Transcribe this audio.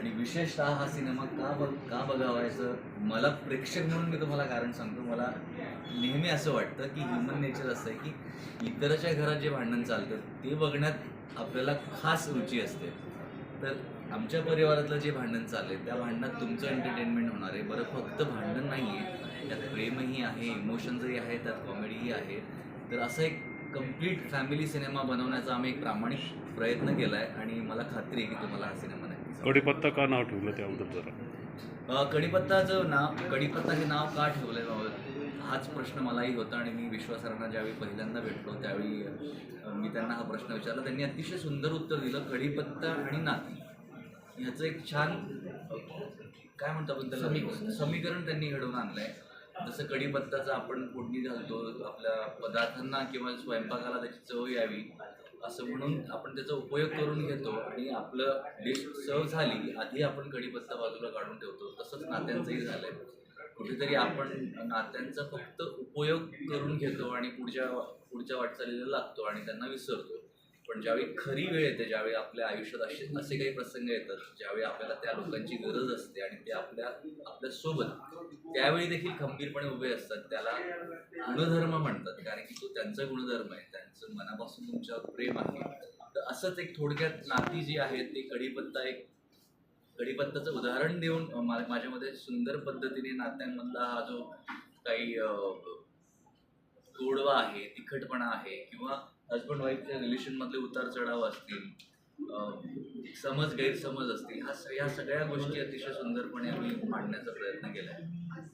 आणि विशेषतः हा सिनेमा का बघ का बघावायचं मला प्रेक्षक म्हणून मी तुम्हाला कारण सांगतो मला नेहमी असं वाटतं की ह्युमन नेचर असं आहे की इतराच्या घरात जे भांडण चालतं ते बघण्यात आपल्याला खास रुची असते. तर आमच्या परिवारातलं जे भांडण चाललंय त्या भांडणात तुमचं एंटरटेनमेंट होणार आहे. बरं फक्त भांडण नाही आहे त्यात प्रेमही आहे इमोशन्सही आहे त्यात कॉमेडीही आहे. तर असं एक कंप्लीट फॅमिली सिनेमा बनवण्याचा आम्ही एक प्रामाणिक प्रयत्न केला आहे आणि मला खात्री आहे की तुम्हाला हा सिनेमा आवडेल. कडीपत्ता का नाव ठेवलं त्याबद्दल जरा? अ, कढीपत्ताचं नाव कढीपत्ता हे नाव का ठेवलंय बाबा? हाच प्रश्न मलाही होता आणि मी विश्वासारांना ज्यावेळी पहिल्यांदा भेटलो त्यावेळी मी त्यांना हा प्रश्न विचारला. त्यांनी अतिशय सुंदर उत्तर दिलं कढीपत्ता आणि नाती. ह्याचं एक छान काय म्हणतो आपण त्याला? समीकरण त्यांनी घडवून आणलंय. जसं कढीपत्ताचं आपण फोडणी घालतो आपल्या पदार्थांना किंवा स्वयंपाकाला त्याची चव यावी असं म्हणून आपण त्याचा उपयोग करून घेतो आणि आपलं डिश सर्व झाली आधी आपण कढीपत्ता बाजूला काढून ठेवतो. तसंच नात्यांचंही झालं आहे कुठेतरी आपण नात्यांचा फक्त उपयोग करून घेतो आणि पुढच्या पुढच्या वाटचालीला लागतो आणि त्यांना विसरतो. पण ज्यावेळी खरी वेळ येते ज्यावेळी आपल्या आयुष्यात असे असे काही प्रसंग येतात ज्यावेळी आपल्याला त्या लोकांची गरज असते आणि ते आपल्या आपल्यासोबत त्यावेळी देखील खंबीरपणे उभे असतात. त्याला गुणधर्म म्हणतात कारण की तो त्यांचा गुणधर्म आहे. त्यांचं मनापासून तुमच्यावर प्रेम आहे. तर असंच एक थोडक्यात नाती जी आहेत ती कढीपत्ता एक कढीपत्ताचं उदाहरण देऊन मा- माझ्यामध्ये सुंदर पद्धतीने नात्यांमधला हा जो काही गोडवा आहे तिखटपणा आहे किंवा हजबंड वाईफच्या रिलेशनमधले उतार चढाव असतील समज गैरसमज असतील हा या सगळ्या गोष्टी अतिशय सुंदरपणे आम्ही मांडण्याचा प्रयत्न केला आहे